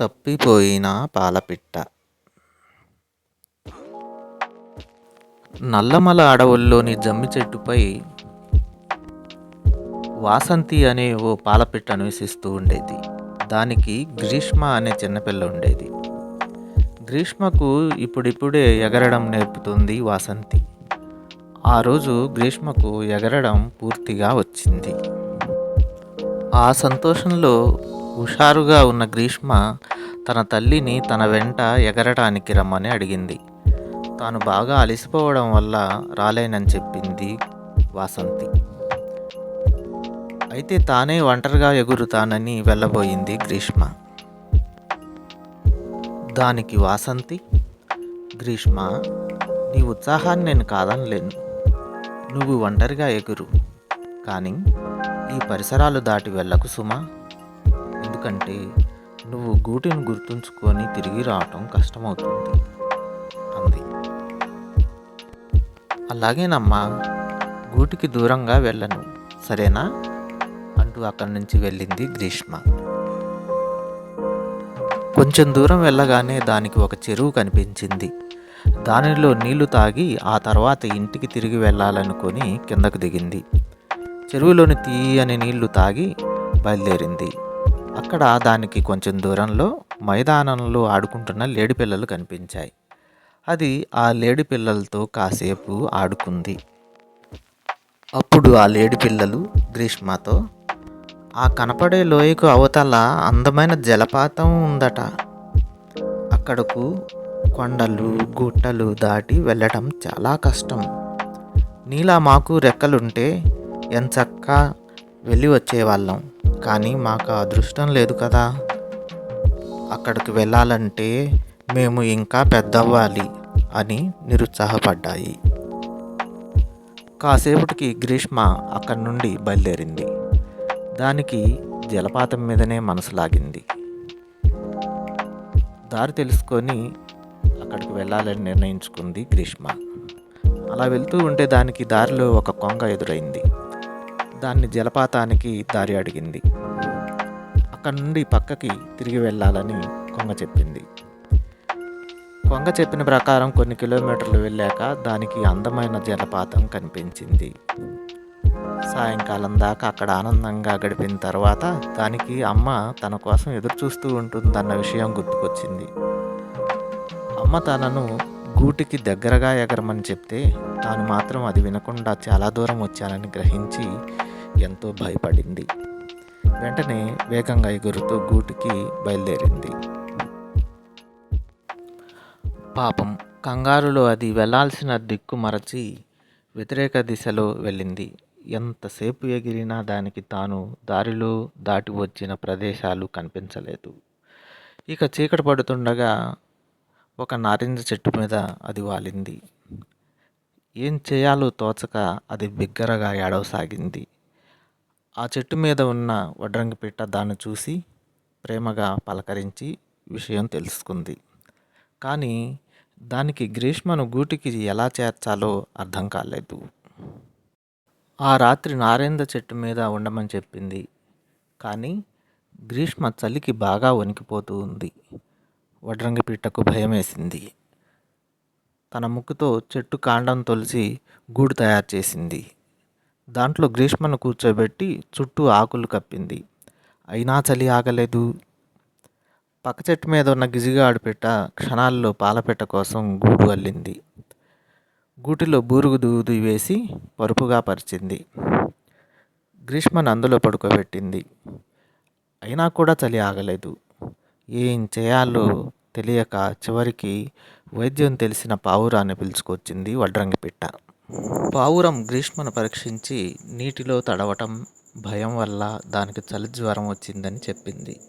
తప్పిపోయిన పాలపిట్ట. నల్లమల అడవుల్లోని జమ్మి చెట్టుపై వాసంతి అనే ఓ పాలపిట్ట నివసిస్తూ ఉండేది. దానికి గ్రీష్మ అనే చిన్నపిల్ల ఉండేది. గ్రీష్మకు ఇప్పుడిప్పుడే ఎగరడం నేర్పుతుంది వాసంతి. ఆ రోజు గ్రీష్మకు ఎగరడం పూర్తిగా వచ్చింది. ఆ సంతోషంలో హుషారుగా ఉన్న గ్రీష్మ తన తల్లిని తన వెంట ఎగరటానికి రమ్మని అడిగింది. తాను బాగా అలసిపోవడం వల్ల రాలేనని చెప్పింది వాసంతి. అయితే తానే ఒంటరిగా ఎగురుతానని వెళ్ళబోయింది గ్రీష్మ. దానికి వాసంతి గ్రీష్మ నీ ఉత్సాహాన్ని నేను కాదనలేను. నువ్వు ఒంటరిగా ఎగురు. కానీ ఈ పరిసరాలు దాటి వెళ్ళకు సుమా. ఎందుకంటే నువ్వు గూటిని గుర్తుంచుకొని తిరిగి రావటం కష్టమవుతుంది. అంది. అలాగేనమ్మా గూటికి దూరంగా వెళ్ళను. సరేనా? అంటూ అక్కడి నుంచి వెళ్ళింది గ్రీష్మ. కొంచెం దూరం వెళ్ళగానే దానికి ఒక చెరువు కనిపించింది. దానిలో నీళ్ళు తాగి ఆ తర్వాత ఇంటికి తిరిగి వెళ్ళాలనుకొని కిందకు దిగింది. చెరువులోని తీయని నీళ్ళు తాగి బయలుదేరింది. అక్కడ దానికి కొంచెం దూరంలో మైదానంలో ఆడుకుంటున్న లేడి పిల్లలు కనిపించాయి. అది ఆ లేడి పిల్లలతో కాసేపు ఆడుకుంది. అప్పుడు ఆ లేడి పిల్లలు గ్రీష్మతో ఆ కనపడే లోయకు అవతల అందమైన జలపాతం ఉందట. అక్కడకు కొండలు గుట్టలు దాటి వెళ్ళటం చాలా కష్టం. నీలా మాకు రెక్కలుంటే ఎంచక్క వెళ్ళి వచ్చేవాళ్ళం. కానీ మాకు అదృష్టం లేదు కదా. అక్కడికి వెళ్ళాలంటే మేము ఇంకా పెద్దవ్వాలి అని నిరుత్సాహపడ్డాయి. కాసేపటికి గ్రీష్మ అక్కడి నుండి బయలుదేరింది. దానికి జలపాతం మీదనే మనసు లాగింది. దారి తెలుసుకొని అక్కడికి వెళ్ళాలని నిర్ణయించుకుంది గ్రీష్మ. అలా వెళ్తూ ఉంటే దానికి దారిలో ఒక కొంగ ఎదురైంది. దాన్ని జలపాతానికి దారి అడిగింది. అక్కడి నుండి పక్కకి తిరిగి వెళ్ళాలని కొంగ చెప్పింది. కొంగ చెప్పిన ప్రకారం కొన్ని కిలోమీటర్లు వెళ్ళాక దానికి అందమైన జలపాతం కనిపించింది. సాయంకాలం దాకా అక్కడ ఆనందంగా గడిపిన తర్వాత దానికి అమ్మ తన కోసం ఎదురు చూస్తూ ఉంటుందన్న విషయం గుర్తుకొచ్చింది. అమ్మ తనను గూటికి దగ్గరగా ఎగరమని చెప్తే తాను మాత్రం అది వినకుండా చాలా దూరం వచ్చానని గ్రహించి ఎంతో భయపడింది. వెంటనే వేగంగా ఎగురుతూ గూటికి బయలుదేరింది. పాపం కంగారులో అది వెళ్ళాల్సిన దిక్కు మరచి వ్యతిరేక దిశలో వెళ్ళింది. ఎంతసేపు ఎగిరినా దానికి తాను దారిలో దాటి వచ్చిన ప్రదేశాలు కనిపించలేదు. ఇక చీకటి పడుతుండగా ఒక నారింజ చెట్టు మీద అది వాలింది. ఏం చేయాలో తోచక అది బిగ్గరగా ఏడవసాగింది. ఆ చెట్టు మీద ఉన్న వడ్రంగి పిట్ట దాన్ని చూసి ప్రేమగా పలకరించి విషయం తెలుసుకుంది. కానీ దానికి గ్రీష్మను గూటికి ఎలా చేర్చాలో అర్థం కాలేదు. ఆ రాత్రి నారేంద చెట్టు మీద ఉండమని చెప్పింది. కానీ గ్రీష్మ చలికి బాగా వణికిపోతూ ఉంది. వడ్రంగి పిట్టకు భయం వేసింది తన ముక్కుతో చెట్టు కాండం తొలిచి గూడు తయారు చేసింది. దాంట్లో గ్రీష్మను కూర్చోబెట్టి చుట్టూ ఆకులు కప్పింది. అయినా చలి ఆగలేదు. పక్క చెట్టు మీద ఉన్న గిజిగాడు పెట్ట క్షణాల్లో పాలపెట్ట కోసం గూడు అల్లింది. గూటిలో బూరుగు దూది వేసి పరుపుగా పరిచింది. గ్రీష్మను అందులో పడుకోబెట్టింది. అయినా కూడా చలి ఆగలేదు. ఏం చేయాలో తెలియక చివరికి వైద్యం తెలిసిన పావురాన్ని పిలుచుకొచ్చింది వడ్రంగి పిట్ట. పావురం గ్రీష్మను పరీక్షించి నీటిలో తడవటం భయం వల్ల దానికి చలి జ్వరం వచ్చిందని చెప్పింది.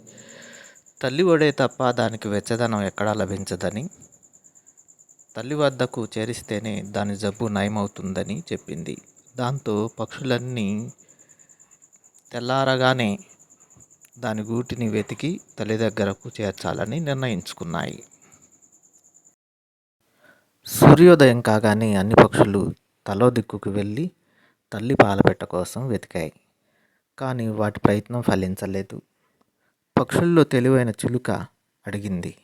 తల్లి ఒడే తప్ప దానికి వెచ్చదనం ఎక్కడా లభించదని తల్లి వద్దకు చేరిస్తేనే దాని జబ్బు నయమవుతుందని చెప్పింది. దాంతో పక్షులన్నీ తెల్లారగానే దాని గూటిని వెతికి తల్లి దగ్గరకు చేర్చాలని నిర్ణయించుకున్నాయి. సూర్యోదయం కాగానే అన్ని పక్షులు తలో దిక్కుకు వెళ్ళి తల్లి పాలపెట్ట కోసం వెతికాయి. కానీ వాటి ప్రయత్నం ఫలించలేదు. పక్షుల్లో తెలివైన చిలుక అడిగింది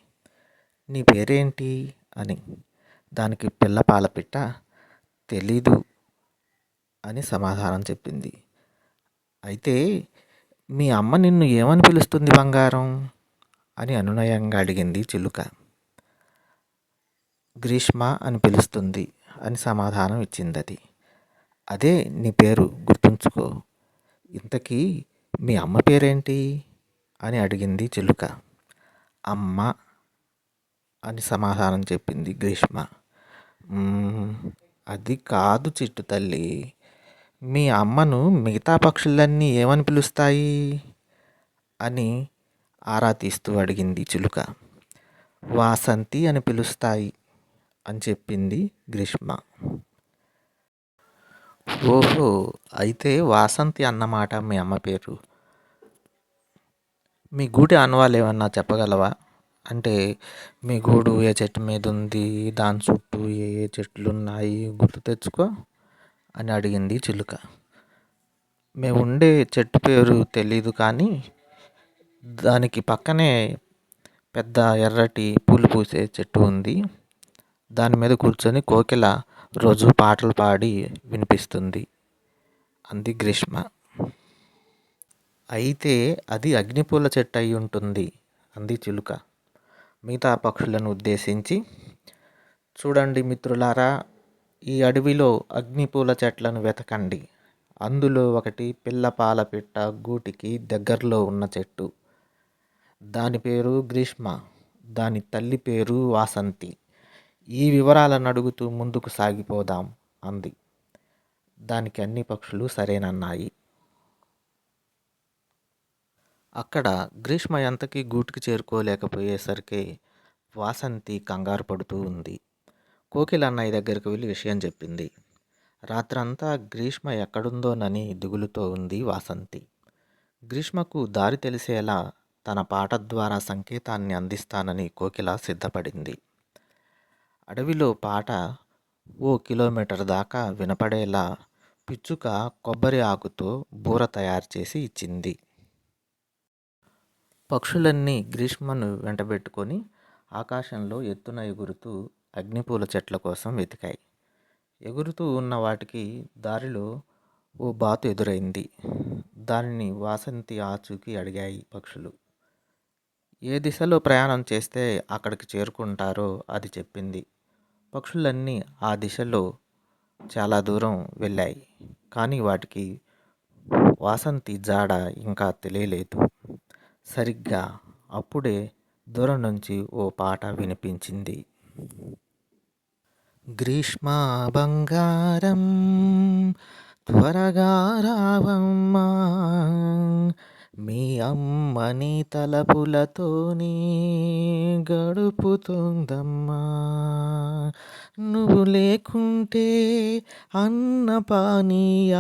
నీ పేరేంటి అని. దానికి పిల్ల పాలపిట్ట తెలీదు అని సమాధానం చెప్పింది. అయితే మీ అమ్మ నిన్ను ఏమని పిలుస్తుంది బంగారం అని అనునయంగా అడిగింది చిలుక. గ్రీష్మ అని పిలుస్తుంది. అని సమాధానం ఇచ్చింది అది అదే నీ పేరు గుర్తుంచుకో. ఇంతకీ మీ అమ్మ పేరేంటి? అని అడిగింది చిలుక. అమ్మ అని సమాధానం చెప్పింది గ్రీష్మ. అది కాదు చిట్టు తల్లి. మీ అమ్మను మిగతా పక్షులన్నీ ఏమని పిలుస్తాయి? అని ఆరా తీస్తూ అడిగింది చిలుక. వాసంతి అని పిలుస్తాయి. అని చెప్పింది గ్రీష్మ. ఓహో అయితే వాసంతి అన్నమాట మీ అమ్మ పేరు. మీ గూటి అనువాలు ఏమన్నా చెప్పగలవా? అంటే మీ గూడు ఏ చెట్టు మీద ఉంది దాని చుట్టూ ఏ ఏ చెట్లు ఉన్నాయి గుర్తు తెచ్చుకో అని అడిగింది చిలుక. మేము ఉండే చెట్టు పేరు తెలీదు కానీ దానికి పక్కనే పెద్ద ఎర్రటి పూలు పూసే చెట్టు ఉంది. దాని మీద కూర్చొని కోకిల రోజు పాటలు పాడి వినిపిస్తుంది. అంది గ్రీష్మ. అయితే అది అగ్నిపూల చెట్టు అయి ఉంటుంది అంది చిలుక. మిగతా పక్షులను ఉద్దేశించి చూడండి మిత్రులారా ఈ అడవిలో అగ్నిపూల చెట్లను వెతకండి. అందులో ఒకటి పిల్లపాల పిట్ట గూటికి దగ్గరలో ఉన్న చెట్టు. దాని పేరు గ్రీష్మ దాని తల్లి పేరు వాసంతి. ఈ వివరాలను అడుగుతూ ముందుకు సాగిపోదాం అంది. దానికి అన్ని పక్షులు సరేనన్నాయి. అక్కడ గ్రీష్మ ఎంతకీ గూటికి చేరుకోలేకపోయేసరికి వాసంతి కంగారు పడుతూ ఉంది. కోకిల అన్నయ్య దగ్గరికి వెళ్ళి విషయం చెప్పింది. రాత్రంతా గ్రీష్మ ఎక్కడుందోనని దిగులుతో ఉంది వాసంతి. గ్రీష్మకు దారి తెలిసేలా తన పాట ద్వారా సంకేతాన్ని అందిస్తానని కోకిల సిద్ధపడింది. అడవిలో పాట ఓ కిలోమీటర్ దాకా వినపడేలా పిచ్చుక కొబ్బరి ఆకుతో బూర తయారు చేసి ఇచ్చింది. పక్షులన్నీ గ్రీష్మను వెంటబెట్టుకొని ఆకాశంలో ఎత్తున ఎగురుతూ అగ్నిపూల చెట్ల కోసం వెతికాయి. ఎగురుతూ ఉన్న వాటికి దారిలో ఓ బాతు ఎదురైంది. దానిని వాసంతి ఆచూకి అడిగాయి పక్షులు. ఏ దిశలో ప్రయాణం చేస్తే అక్కడికి చేరుకుంటారో అది చెప్పింది. పక్షులన్నీ ఆ దిశలో చాలా దూరం వెళ్ళాయి. కానీ వాటికి వాసంతి జాడ ఇంకా తెలియలేదు. సరిగ్గా అప్పుడే దూరం నుంచి ఓ పాట వినిపించింది. గ్రీష్మ బంగారం త్వరగా రావమ్మా. మీ అమ్మని తలపులతోనే గడుపుతుందమ్మా. నువ్వు లేకుంటే అన్న పానీయాలేవి.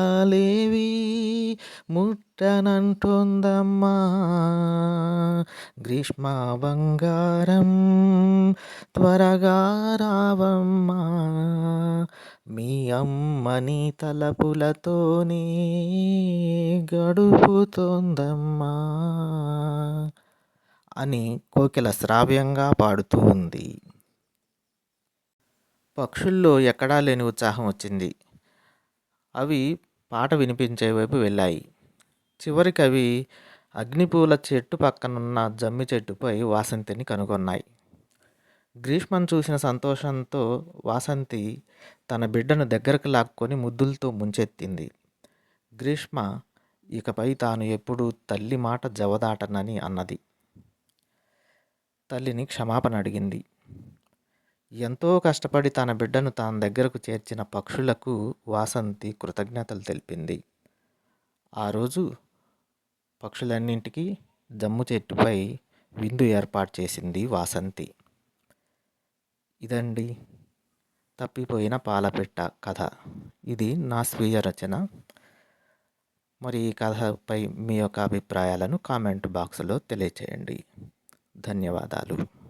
ముట్టనంటుందమ్మా గ్రీష్మ బంగారం త్వరగా రావమ్మా. మీ అమ్మని తలపులతోనే గడుపుతోందమ్మా అని కోకిల శ్రావ్యంగా పాడుతూ ఉంది. పక్షుల్లో ఎక్కడా లేని ఉత్సాహం వచ్చింది. అవి పాట వినిపించే వైపు వెళ్ళాయి. చివరికి అవి అగ్నిపూల చెట్టు పక్కనున్న జమ్మి చెట్టుపై వాసంతిని కనుగొన్నాయి. గ్రీష్మను చూసిన సంతోషంతో వాసంతి తన బిడ్డను దగ్గరకు లాక్కొని ముద్దులతో ముంచెత్తింది. గ్రీష్మ ఇకపై తాను ఎప్పుడూ తల్లి మాట జవదాటనని అన్నది. తల్లిని క్షమాపణ అడిగింది. ఎంతో కష్టపడి తన బిడ్డను తన దగ్గరకు చేర్చిన పక్షులకు వాసంతి కృతజ్ఞతలు తెలిపింది. ఆ రోజు పక్షులన్నింటికి జమ్ము చెట్టుపై విందు ఏర్పాటు చేసింది వాసంతి. ఇదండి తప్పిపోయిన పాలపెట్ట కథ. ఇది నా స్వీయ రచన. మరి ఈ కథపై మీ యొక్క అభిప్రాయాలను కామెంట్ బాక్స్లో తెలియచేయండి. ధన్యవాదాలు.